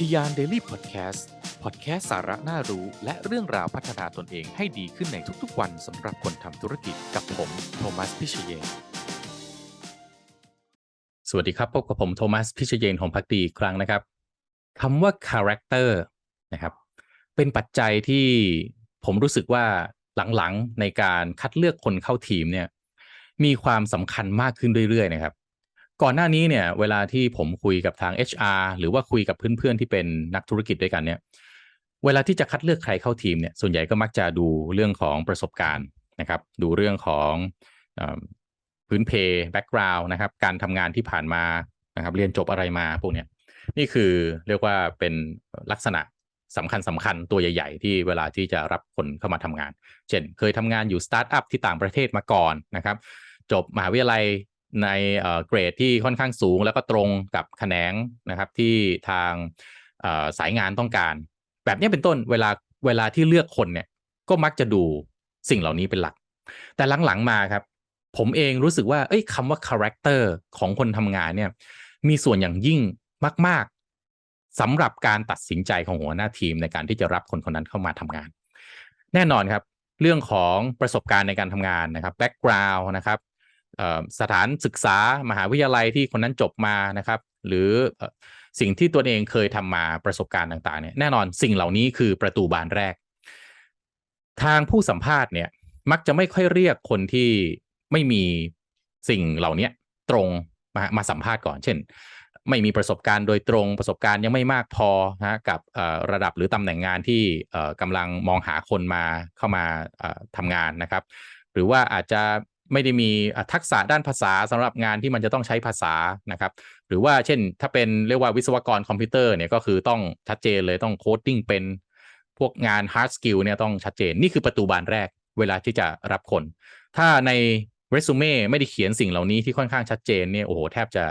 ทียานเดลี่พอดแคสต์พอดแคสต์สาระน่ารู้และเรื่องราวพัฒนาตนเองให้ดีขึ้นในทุกๆวันสำหรับคนทำธุรกิจกับผมโทมัสพิเชยนสวัสดีครับพบกับผมโทมัสพิชเยนของพักดีอีกครั้งนะครับคำว่า character นะครับเป็นปัจจัยที่ผมรู้สึกว่าหลังๆในการคัดเลือกคนเข้าทีมเนี่ยมีความสำคัญมากขึ้นเรื่อยๆนะครับ ก่อนหน้านี้เนี่ย เวลาที่ผมคุยกับทาง HR หรือว่าคุยกับเพื่อนๆที่เป็นนักธุรกิจด้วยกันเนี่ย เวลาที่จะคัดเลือกใครเข้าทีมเนี่ย ส่วนใหญ่ก็มักจะดูเรื่องของประสบการณ์นะครับ ดูเรื่องของอพื้นเพแบ็กกราวน์นะครับ การทำงานที่ผ่านมานะครับ เรียนจบอะไรมาพวกเนี้ยนี่คือเรียกว่าเป็นลักษณะสำคัญสำคัญตัวใหญ่ ๆ ที่เวลาที่จะรับคนเข้ามาทำงาน เช่น เคยทำงานอยู่สตาร์ทอัพที่ต่างประเทศมาก่อนนะครับ จบมหาวิทยาลัย ในเกรดที่ค่อนข้างสูง แล้วก็ตรงกับแขนงนะครับที่ทางสายงานต้องการ แบบนี้เป็นต้นเวลาเวลาที่เลือกคนเนี่ยก็มักจะดูสิ่งเหล่านี้เป็นหลัก แต่หลังๆมาครับ ผมเองรู้สึกว่าเอ้ยคำว่า character ของคนทำงานเนี่ยมีส่วนอย่างยิ่งมาก ๆสำหรับการตัดสินใจของหัวหน้าทีมในการที่จะรับคนคนนั้นเข้ามาทำงาน แน่นอนครับ เรื่องของประสบการณ์ในการทำงานนะครับ background นะครับ สถานศึกษามหาวิทยาลัยที่คนนั้นจบมานะครับ หรือสิ่งที่ตัวเองเคยทำมาประสบการณ์ต่างๆเนี่ยแน่นอนสิ่งเหล่านี้คือประตูบานแรก ทางผู้สัมภาษณ์เนี่ยมักจะไม่ค่อยเรียกคนที่ไม่มีสิ่งเหล่านี้ตรงมามาสัมภาษณ์ก่อน เช่น ไม่มีประสบการณ์โดยตรงประสบการณ์ยังไม่มากพอนะกับระดับหรือตำแหน่งงานที่กำลังมองหาคนมาเข้ามาทำงานนะครับ หรือว่าอาจจะ ไม่ได้มีทักษะด้านภาษาสำหรับงานที่มันจะต้องใช้ภาษานะครับ หรือว่าเช่น ถ้าเป็นเรียกว่าวิศวกรคอมพิวเตอร์เนี่ยก็คือต้องชัดเจนเลยต้องโคดดิ้งเป็นพวกงาน hard skill เนี่ยต้องชัดเจน นี่คือประตูบานแรกเวลาที่จะรับคน ถ้าในเรซูเม่ไม่ได้เขียนสิ่งเหล่านี้ที่ค่อนข้างชัดเจนเนี่ยโอ้โหแทบจะ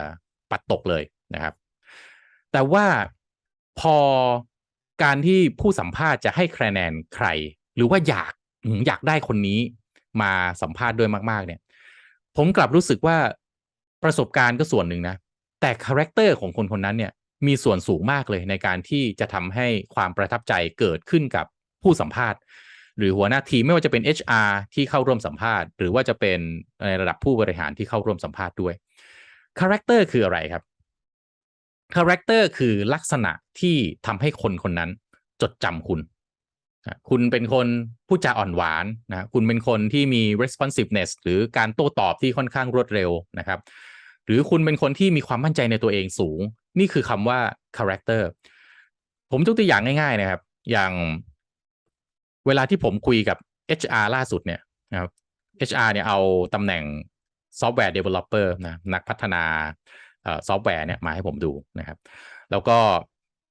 ปัดตกเลยนะครับ แต่ว่าพอการที่ผู้สัมภาษณ์จะให้คะแนนใคร หรือว่าอยากอยากได้คนนี้ มาสัมภาษณ์ด้วยมาก ๆ เนี่ย ผมกลับรู้สึกว่าประสบการณ์ก็ส่วนหนึ่งนะ แต่คาแรคเตอร์ของคนคนนั้นเนี่ยมีส่วนสูงมากเลยในการที่จะทำให้ความประทับใจเกิดขึ้นกับผู้สัมภาษณ์ หรือหัวหน้าทีมไม่ว่าจะเป็น HR ที่เข้าร่วมสัมภาษณ์ หรือว่าจะเป็นในระดับผู้บริหารที่เข้าร่วมสัมภาษณ์ด้วยคาแรคเตอร์คืออะไรครับคาแรคเตอร์คือลักษณะที่ทำให้คนคนนั้นจดจำคุณ คุณเป็นคนพูดจาอ่อนหวานนะคุณเป็นคนที่มี responsiveness หรือการโต้ตอบที่ค่อนข้างรวดเร็วนะครับ หรือคุณเป็นคนที่มีความมั่นใจในตัวเองสูง นี่คือคำว่า character ผมยกตัวอย่างง่าย ๆ นะครับ อย่างเวลาที่ผมคุยกับ HR ล่าสุดเนี่ยนะครับ HR เนี่ยเอาตำแหน่งซอฟต์แวร์ developer นะนักพัฒนาซอฟต์แวร์เนี่ยมาให้ผมดูนะครับ แล้วก็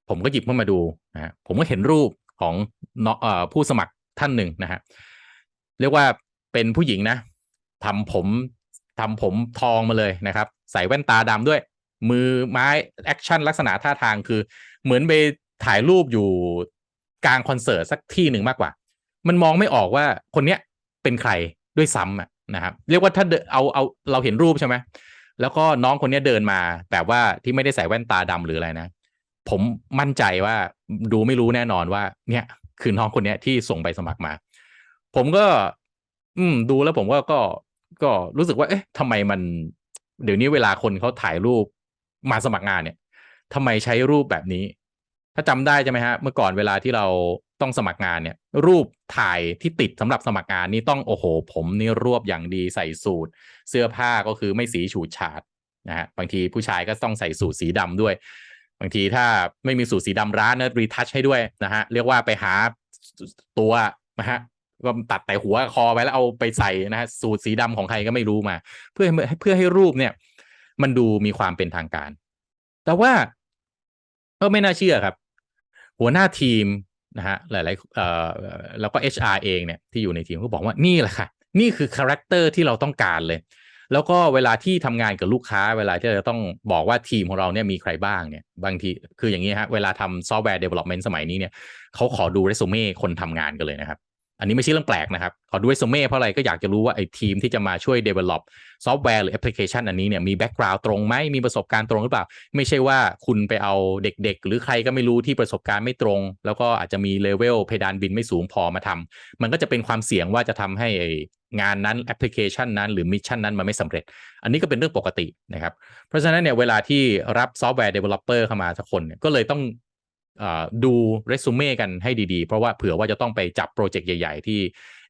ผมก็หยิบขึ้นมาดูนะผมก็เห็นรูป ของเนาะเอ่อผู้สมัครท่านหนึ่งนะฮะเรียกว่าเป็นผู้หญิงนะทำผมทำผมทองมาเลยนะครับ ใส่แว่นตาดำด้วย มือไม้แอคชั่นลักษณะท่าทางคือ เหมือนไปถ่ายรูปอยู่กลางคอนเสิร์ตสักที่หนึ่งมากกว่า มันมองไม่ออกว่าคนเนี้ยเป็นใครด้วยซ้ำอะนะครับ เรียกว่าถ้าเดนเอาเอาเราเห็นรูปใช่ไหมแล้วก็น้องคนนี้เดินมาแบบว่าที่ไม่ได้ใส่แว่นตาดำหรืออะไรนะ ผมมั่นใจว่าดูไม่รู้แน่นอนว่า เนี่ยคือน้องคนเนี้ยที่ส่งใบสมัครมา ผมก็ อืม ดูแล้วผมก็ก็ก็รู้สึกว่า เอ๊ะทำไมมัน เดี๋ยวนี้เวลาคนเขาถ่ายรูปมาสมัครงานเนี่ยทำไมใช้รูปแบบนี้ ถ้าจำได้ใช่ไหมฮะ เมื่อก่อนเวลาที่เราต้องสมัครงานเนี่ย รูปถ่ายที่ติดสำหรับสมัครงานนี่ต้องโอ้โห ผมนี่รวบอย่างดีใส่สูทเสื้อผ้าก็คือไม่สีฉูดฉาดนะฮะบางทีผู้ชายก็ต้องใส่สูทสีดำด้วย บางทีถ้าไม่มีสูตรสีดำร้านนะรีทัชให้ด้วยนะฮะเรียกว่าไปหาตัวนะฮะก็ตัดแต่หัวคอไปแล้วเอาไปใส่นะฮะสูตรสีดำของใครก็ไม่รู้มา เพื่อให้เพื่อให้รูปเนี่ย มันดูมีความเป็นทางการ แต่ว่าก็ไม่น่าเชื่อครับ หัวหน้าทีมนะฮะหลายๆเอ่อแล้วก็ HR เองเนี่ยที่อยู่ในทีมก็บอกว่านี่แหละค่ะ นี่คือคาแรคเตอร์ที่เราต้องการเลย แล้วก็เวลาที่ทำงานกับลูกค้า เวลาที่เราต้องบอกว่าทีมของเราเนี่ยมีใครบ้างเนี่ยบางทีคืออย่างนี้ฮะเวลาทำซอฟต์แวร์เดเวล็อปเมนต์สมัยนี้เนี่ยเขาขอดูเรซูเม่คนทำงานกันเลยนะครับ อันนี้ไม่ใช่เรื่องแปลกนะครับ ขอดูเรซูเม่เพราะอะไรก็อยากจะรู้ว่าไอ้ทีมที่จะมาช่วย develop ซอฟต์แวร์หรือแอปพลิเคชันอันนี้เนี่ยมีแบ็กกราวด์ตรงไหมมีประสบการณ์ตรงหรือเปล่า ไม่ใช่ว่าคุณไปเอาเด็กๆ หรือใครก็ไม่รู้ที่ประสบการณ์ไม่ตรง แล้วก็อาจจะมีเลเวลเพดานบินไม่สูงพอมาทำมันก็จะเป็นความเสี่ยงว่าจะทำให้งานนั้นแอปพลิเคชันนั้นหรือมิชชั่นนั้นมันไม่สำเร็จ อันนี้ก็เป็นเรื่องปกตินะครับ เพราะฉะนั้นเนี่ยเวลาที่รับซอฟต์แวร์ developer เข้ามาสักคนเนี่ยก็เลยต้อง ดูเรซูเม่กันให้ดีๆ เพราะว่าเผื่อว่าจะต้องไปจับโปรเจกต์ใหญ่ ๆ ที่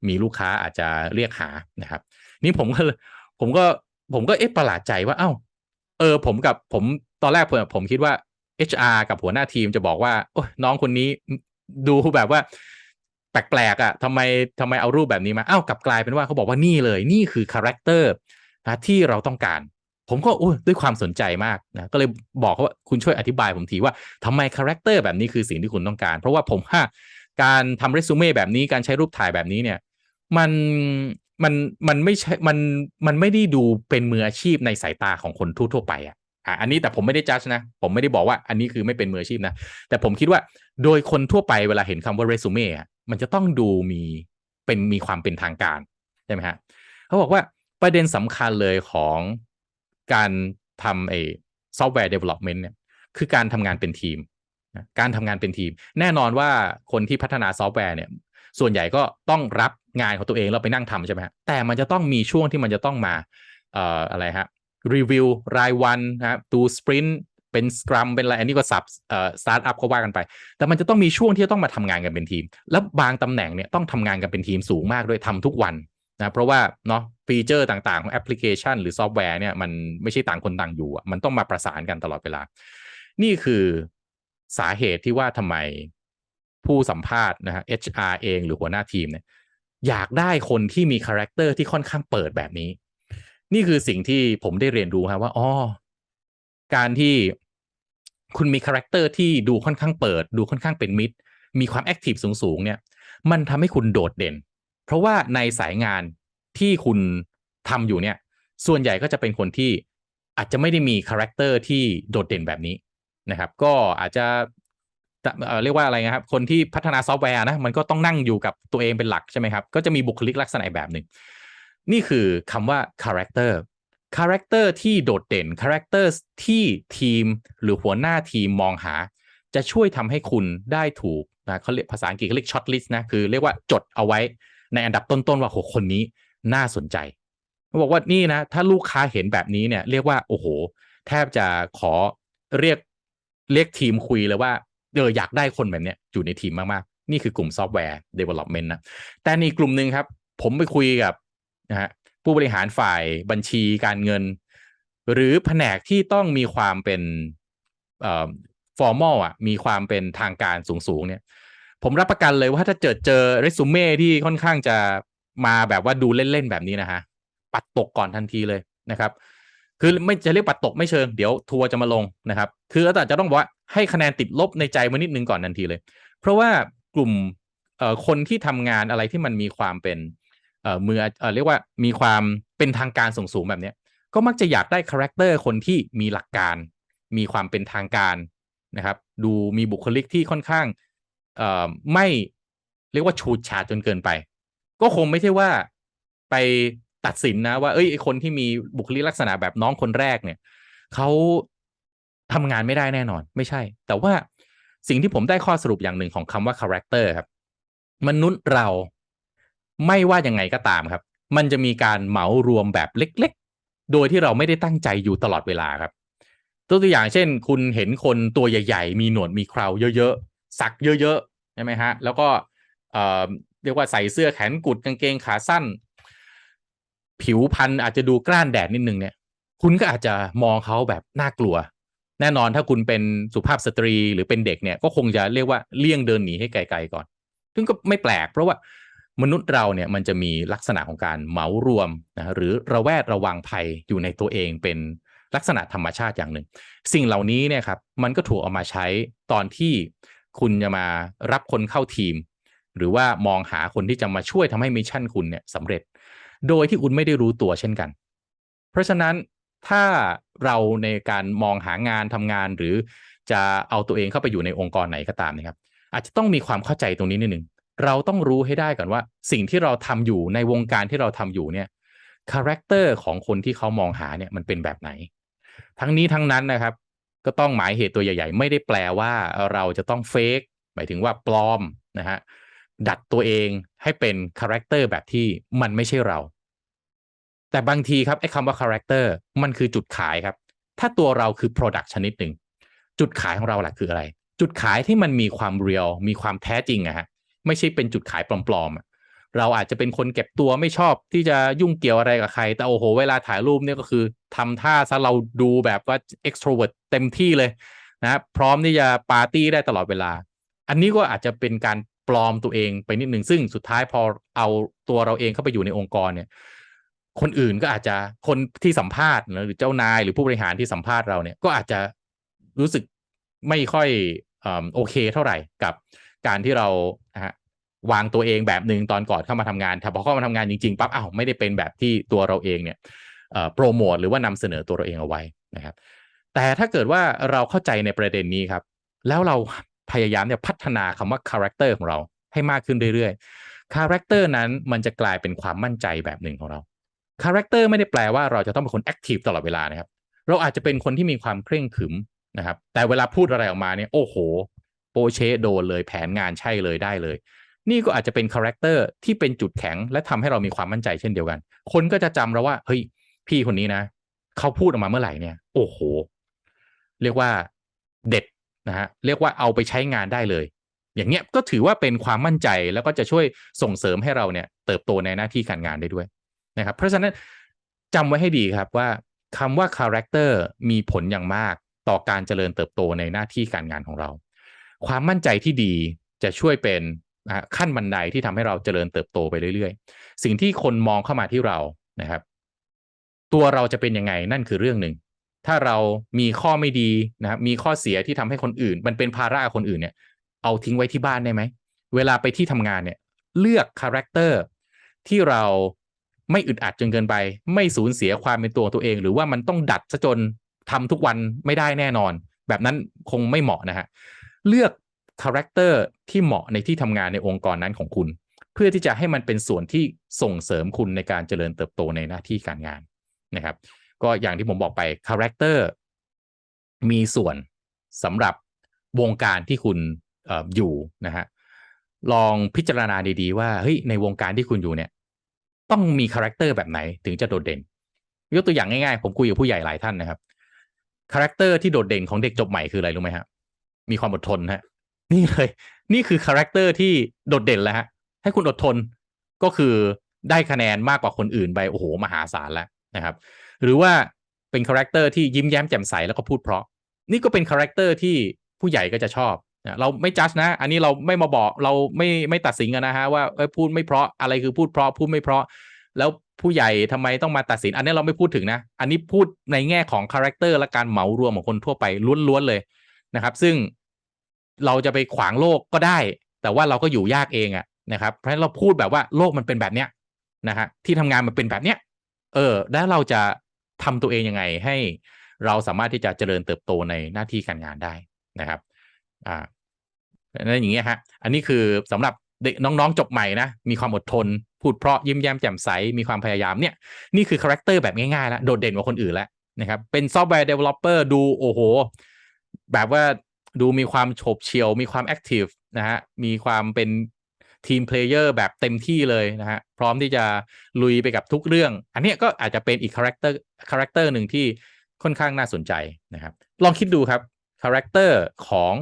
มีลูกค้าอาจจะเรียกหานะครับ นี่ผมก็ผมก็ผมก็เอ๊ะประหลาดใจว่า เอ้า เออ ผมกับผมตอนแรกผมผมคิดว่า HR กับหัวหน้าทีมจะบอกว่าโอ้น้องคนนี้ดูแบบว่า แปลกๆอะทำไมทำไมเอารูปแบบนี้มาอ้าวกลับกลายเป็นว่าเขาบอกว่านี่เลย นี่คือคาแรคเตอร์นะที่เราต้องการ ผมก็ด้วยความสนใจมากนะก็เลยบอกเขาว่าคุณช่วยอธิบายผมทีว่าทำไมคาแรคเตอร์แบบนี้คือสิ่งที่คุณต้องการ เพราะว่าผมว่าการทำเรซูเม่แบบนี้การใช้รูปถ่ายแบบนี้เนี่ย มันมันมันไม่ใช่มันมันไม่ได้ดูเป็นมืออาชีพในสายตาของคนทั่วๆไปอะอะอันนี้แต่ผมไม่ได้จัดนะ ผมไม่ได้บอกว่าอันนี้คือไม่เป็นมืออาชีพนะ แต่ผมคิดว่าโดยคนทั่วไปเวลาเห็นคำว่าเรซูเม่อะมันจะต้องดูมีเป็นมีความเป็นทางการ ใช่ไหมฮะเขาบอกว่าประเด็นสำคัญเลยของ การทำไอ้ซอฟต์แวร์เดเวล็อปเมนต์เนี่ยคือการทำงานเป็นทีมการทำงานเป็นทีม แน่นอนว่าคนที่พัฒนาซอฟต์แวร์เนี่ย ส่วนใหญ่ก็ต้องรับงานของตัวเองแล้วไปนั่งทำใช่ไหมฮะแต่มันจะต้องมีช่วงที่มันจะต้องมาเอ่ออะไรฮะรีวิวรายวันนะครับดูสปรินต์เป็นสครัมเป็นอะไรอันนี้ก็สับเอ่อสตาร์ทอัพเขาว่ากันไป แต่มันจะต้องมีช่วงที่จะต้องมาทำงานกันเป็นทีม แล้วบางตำแหน่งเนี่ยต้องทำงานกันเป็นทีมสูงมากด้วยทำทุกวัน นะเพราะว่าเนาะฟีเจอร์ต่างๆ ของแอปพลิเคชัน หรือซอฟต์แวร์เนี่ยมันไม่ใช่ต่างคนต่างอยู่ มันต้องมาประสานกันตลอดเวลา นี่คือสาเหตุที่ว่าทำไมผู้สัมภาษณ์นะฮะ HR เองหรือหัวหน้าทีมเนี่ยอยากได้คนที่มีคาแรคเตอร์ที่ค่อนข้างเปิดแบบนี้ นี่คือสิ่งที่ผมได้เรียนรู้ครับว่าอ๋อการที่คุณมีคาแรคเตอร์ที่ดูค่อนข้างเปิด ดูค่อนข้างเป็นมิตร มีความแอคทีฟสูงๆเนี่ย มันทำให้คุณโดดเด่น เพราะว่าในสายงานที่คุณทำอยู่เนี่ย ส่วนใหญ่ก็จะเป็นคนที่อาจจะไม่ได้มีคาแรคเตอร์ที่โดดเด่นแบบนี้นะครับ ก็อาจจะเอ่อเรียกว่าอะไรนะครับ คนที่พัฒนาซอฟต์แวร์นะมันก็ต้องนั่งอยู่กับตัวเองเป็นหลักใช่ไหมครับ ก็จะมีบุคลิกลักษณะแบบหนึ่ง นี่คือคำว่าคาแรคเตอร์คาแรคเตอร์ที่โดดเด่นคาแรคเตอร์ที่ทีมหรือหัวหน้าทีมมองหา จะช่วยทำให้คุณได้ถูกนะเขาเรียกภาษาอังกฤษเขาเรียกช็อตลิสต์นะคือเรียกว่าจดเอาไว้ ในอันดับต้นๆว่าโหคนนี้น่าสนใจเขาบอกว่านี่นะ ถ้าลูกค้าเห็นแบบนี้เนี่ย เรียกว่าโอ้โห แทบจะขอเรียกเรียกทีมคุยเลยว่าเอออยากได้คนแบบเนี้ยอยู่ในทีมมากๆ นี่คือกลุ่มซอฟต์แวร์ development นะแต่ในกลุ่มหนึ่งครับ ผมไปคุยกับนะฮะผู้บริหารฝ่ายบัญชีการเงิน หรือแผนกที่ต้องมีความเป็นเอ่อ formal อะมีความเป็นทางการสูงๆเนี่ย ผมรับประกันเลยว่าถ้าเจอเจอเรซูเม่ที่ค่อนข้างจะมาแบบว่าดูเล่นๆแบบนี้นะฮะ ปัดตกก่อนทันทีเลยนะครับ คือไม่จะเรียกปัดตกไม่เชิง เดี๋ยวทัวร์จะมาลงนะครับ คืออาจจะต้องบอกว่าให้คะแนนติดลบในใจมานิดนึงก่อนทันทีเลย เพราะว่ากลุ่มเอ่อคนที่ทำงานอะไรที่มันมีความเป็นเอ่อมือเอ่อเรียกว่ามีความเป็นทางการสูงๆแบบนี้ก็มักจะอยากได้คาแรคเตอร์คนที่มีหลักการ มีความเป็นทางการนะครับ ดูมีบุคลิกที่ค่อนข้าง ไม่เรียกว่าฉูดฉาดจนเกินไป ก็คงไม่ใช่ว่าไปตัดสินนะว่าเอ้ยคนที่มีบุคลิกลักษณะแบบน้องคนแรกเนี่ยเขาทำงานไม่ได้แน่นอน ไม่ใช่ แต่ว่าสิ่งที่ผมได้ข้อสรุปอย่างหนึ่งของคำว่าคาแรคเตอร์ครับ มนุษย์เราไม่ว่ายังไงก็ตามครับ มันจะมีการเหมารวมแบบเล็ก ๆ โดยที่เราไม่ได้ตั้งใจอยู่ตลอดเวลาครับ ตัวตัวอย่างเช่น คุณเห็นคนตัวใหญ่ ๆ มีหนวดมีเคราเยอะๆ สักเยอะๆใช่ไหมฮะแล้วก็เอ่อเรียกว่าใส่เสื้อแขนกุดกางเกงขาสั้น ผิวพรรณอาจจะดูกล้านแดดนิดนึงเนี่ย คุณก็อาจจะมองเขาแบบน่ากลัว แน่นอนถ้าคุณเป็นสุภาพสตรีหรือเป็นเด็กเนี่ย ก็คงจะเรียกว่าเลี่ยงเดินหนีให้ไกลๆก่อน ซึ่งก็ไม่แปลก เพราะว่ามนุษย์เราเนี่ยมันจะมีลักษณะของการเหมารวมนะหรือระแวดระวังภัยอยู่ในตัวเองเป็นลักษณะธรรมชาติอย่างหนึ่ง สิ่งเหล่านี้เนี่ยครับมันก็ถูกเอามาใช้ตอนที่ คุณจะมารับคนเข้าทีม หรือว่ามองหาคนที่จะมาช่วยทำให้มิชชั่นคุณเนี่ยสำเร็จ โดยที่คุณไม่ได้รู้ตัวเช่นกัน เพราะฉะนั้นถ้าเราในการมองหางานทำงานหรือจะเอาตัวเองเข้าไปอยู่ในองค์กรไหนก็ตามนะครับ อาจจะต้องมีความเข้าใจตรงนี้นิดหนึ่งเราต้องรู้ให้ได้ก่อนว่า สิ่งที่เราทำอยู่ในวงการที่เราทำอยู่เนี่ยคาแรคเตอร์ของคนที่เขามองหาเนี่ยมันเป็นแบบไหน ทั้งนี้ทั้งนั้นนะครับ ก็ต้องหมายเหตุตัวใหญ่ ๆ ไม่ได้แปลว่าเราจะต้องเฟกหมายถึงว่าปลอมนะฮะดัดตัวเองให้เป็นคาแรคเตอร์แบบที่มันไม่ใช่เรา แต่บางทีครับไอ้คำว่าคาแรคเตอร์มันคือจุดขายครับ ถ้าตัวเราคือ Product ชนิดหนึ่งจุดขายของเราแหละคืออะไร จุดขายที่มันมีความเรียลมีความแท้จริงอะฮะไม่ใช่เป็นจุดขายปลอมๆ เราอาจจะเป็นคนเก็บตัวไม่ชอบที่จะยุ่งเกี่ยวอะไรกับใคร แต่โอ้โห เวลาถ่ายรูปเนี่ยก็คือทำท่าซะเราดูแบบว่า extrovert เต็มที่เลยนะพร้อมที่จะปาร์ตี้ได้ตลอดเวลา อันนี้ก็อาจจะเป็นการปลอมตัวเองไปนิดหนึ่งซึ่งสุดท้ายพอเอาตัวเราเองเข้าไปอยู่ในองค์กรเนี่ย คนอื่นก็อาจจะคนที่สัมภาษณ์หรือเจ้านายหรือผู้บริหารที่สัมภาษณ์เราเนี่ยก็อาจจะรู้สึกไม่ค่อยอมโอเคเท่าไหร่กับการที่เรานะฮะ วางตัวเองแบบหนึ่งตอนก่อนเข้ามาทำงานแต่พอเข้ามาทำงานจริงๆปั๊บอ้าวไม่ได้เป็นแบบที่ตัวเราเองเนี่ยโปรโมทหรือว่านำเสนอตัวเราเองเอาไว้นะครับ แต่ถ้าเกิดว่าเราเข้าใจในประเด็นนี้ครับ แล้วเราพยายามเนี่ยพัฒนาคำว่าคาแรคเตอร์ของเราให้มากขึ้นเรื่อยๆคาแรคเตอร์นั้นมันจะกลายเป็นความมั่นใจแบบหนึ่งของเราคาแรคเตอร์ไม่ได้แปลว่าเราจะต้องเป็นคนแอคทีฟตลอดเวลานะครับ เราอาจจะเป็นคนที่มีความเคร่งขรึมนะครับ แต่เวลาพูดอะไรออกมาเนี่ยโอ้โห โปเชโดนเลยแผนงานใช่เลยได้เลย นี่ก็อาจจะเป็นคาแรคเตอร์ที่เป็นจุดแข็ง และทำให้เรามีความมั่นใจเช่นเดียวกัน คนก็จะจำเราว่า เฮ้ย พี่คนนี้นะ เขาพูดออกมาเมื่อไหร่เนี่ย โอ้โห เรียกว่าเด็ดนะฮะ เรียกว่าเอาไปใช้งานได้เลย อย่างเงี้ยก็ถือว่าเป็นความมั่นใจแล้วก็จะช่วยส่งเสริมให้เราเนี่ย เติบโตในหน้าที่การงานได้ด้วยนะครับ เพราะฉะนั้นจำไว้ให้ดีครับว่าคำว่าคาแรคเตอร์มีผลอย่างมากต่อการเจริญเติบโตในหน้าที่การงานของเรา ความมั่นใจที่ดีจะช่วยเป็น ขั้นบันไดที่ทำให้เราเจริญเติบโตไปเรื่อยๆ สิ่งที่คนมองเข้ามาที่เรานะครับ ตัวเราจะเป็นยังไงนั่นคือเรื่องหนึ่งถ้าเรามีข้อไม่ดีนะครับมีข้อเสียที่ทำให้คนอื่น มันเป็นภาระคนอื่นเนี่ยเอาทิ้งไว้ที่บ้านได้ไหมเวลาไปที่ทำงานเนี่ยเลือกคาแรคเตอร์ที่เราไม่อึดอัดจนเกินไป ไม่สูญเสียความเป็นตัวตัวเอง หรือว่ามันต้องดัดซะจนทำทุกวันไม่ได้แน่นอน แบบนั้นคงไม่เหมาะนะฮะเลือก คาแรคเตอร์ที่เหมาะในที่ทำงานในองค์กรนั้นของคุณ เพื่อที่จะให้มันเป็นส่วนที่ส่งเสริมคุณในการเจริญเติบโตในหน้าที่การงานนะครับ ก็อย่างที่ผมบอกไปคาแรคเตอร์มีส่วนสำหรับวงการที่คุณออยู่นะฮะลองพิจารณาดีๆว่าเฮ้ยในวงการที่คุณอยู่เนี่ย ต้องมีคาแรคเตอร์แบบไหนถึงจะโดดเด่น ยกตัวอย่างง่ายๆ ผมคุยกับผู้ใหญ่หลายท่านนะครับคาแรคเตอร์ที่โดดเด่นของเด็กจบใหม่คืออะไรรู้ไหมฮะมีความอดทนฮะ นี่เลย นี่คือคาแรคเตอร์ที่โดดเด่นแล้วฮะ ให้คุณอดทนก็คือได้คะแนนมากกว่าคนอื่นไปโอ้โหมหาศาลแล้วนะครับ หรือว่าเป็นคาแรคเตอร์ที่ยิ้มแย้มแจ่มใสแล้วก็พูดเพราะ นี่ก็เป็นคาแรคเตอร์ที่ผู้ใหญ่ก็จะชอบเราไม่จัดนะ อันนี้เราไม่มาบอกเราไม่ไม่ตัดสินกันนะฮะว่าพูดไม่เพราะอะไรคือพูดเพราะพูดไม่เพราะ แล้วผู้ใหญ่ทำไมต้องมาตัดสิน อันนี้เราไม่พูดถึงนะ อันนี้พูดในแง่ของคาแรคเตอร์และการเหมารวมของคนทั่วไปล้วนๆเลยนะครับ ซึ่ง เราจะไปขวางโลกก็ได้ แต่ว่าเราก็อยู่ยากเองอะนะครับ เพราะฉะนั้นเราพูดแบบว่าโลกมันเป็นแบบเนี้ยนะฮะที่ทำงานมันเป็นแบบเนี้ยเออ แล้วเราจะทำตัวเองยังไงให้เราสามารถที่จะเจริญเติบโตในหน้าที่การงานได้นะครับ อ่านั่นอย่างเงี้ยฮะ อันนี้คือสำหรับเด็กน้องๆจบใหม่นะ มีความอดทน พูดเพราะยิ้มแย้มแจ่มใส มีความพยายามเนี่ย นี่คือคาแรคเตอร์แบบง่ายๆแล้ว โดดเด่นกว่าคนอื่นแล้วนะครับ เป็นซอฟต์แวร์เดเวลลอปเปอร์ดูโอ้โห แบบว่า ดูมีความโฉบเฉี่ยว มีความแอคทีฟนะฮะ มีความเป็นทีมเพลเยอร์แบบเต็มที่เลยนะฮะ พร้อมที่จะลุยไปกับทุกเรื่อง อันนี้ก็อาจจะเป็นอีกคาแรคเตอร์คาแรคเตอร์หนึ่งที่ค่อนข้างน่าสนใจนะครับ ลองคิดดูครับคาแรคเตอร์ของ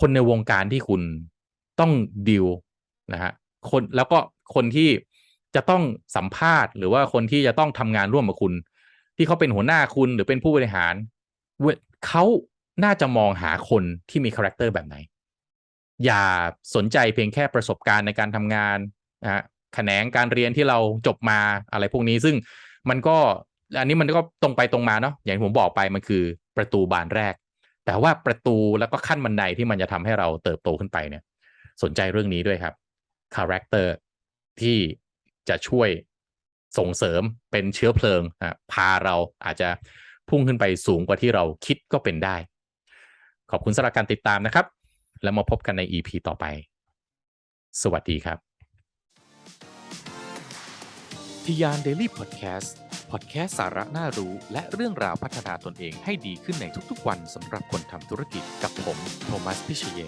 คนในวงการที่คุณต้องดิวนะฮะคนแล้วก็คนที่จะต้องสัมภาษณ์ หรือว่าคนที่จะต้องทำงานร่วมกับคุณ ที่เขาเป็นหัวหน้าคุณหรือเป็นผู้บริหารเขา น่าจะมองหาคนที่มีคาแรคเตอร์แบบไหน อย่าสนใจเพียงแค่ประสบการณ์ในการทำงานนะแขนงการเรียนที่เราจบมาอะไรพวกนี้ซึ่งมันก็อันนี้มันก็ตรงไปตรงมาเนาะอย่างที่ผมบอกไปมันคือประตูบานแรก แต่ว่าประตูแล้วก็ขั้นบันไดที่มันจะทำให้เราเติบโตขึ้นไปเนี่ย สนใจเรื่องนี้ด้วยครับคาแรคเตอร์ที่จะช่วยส่งเสริมเป็นเชื้อเพลิงพาเราอาจจะพุ่งขึ้นไปสูงกว่าที่เราคิดก็เป็นได้ ขอบคุณสำหรับการติดตามนะครับ แล้วมาพบกันใน EP ต่อไป สวัสดีครับทิยานเดลี่พอดแคสต์พอดแคสสาระน่ารู้และเรื่องราวพัฒนาตนเองให้ดีขึ้นในทุกๆวันสำหรับคนทำธุรกิจกับผม โทมัส พิเชย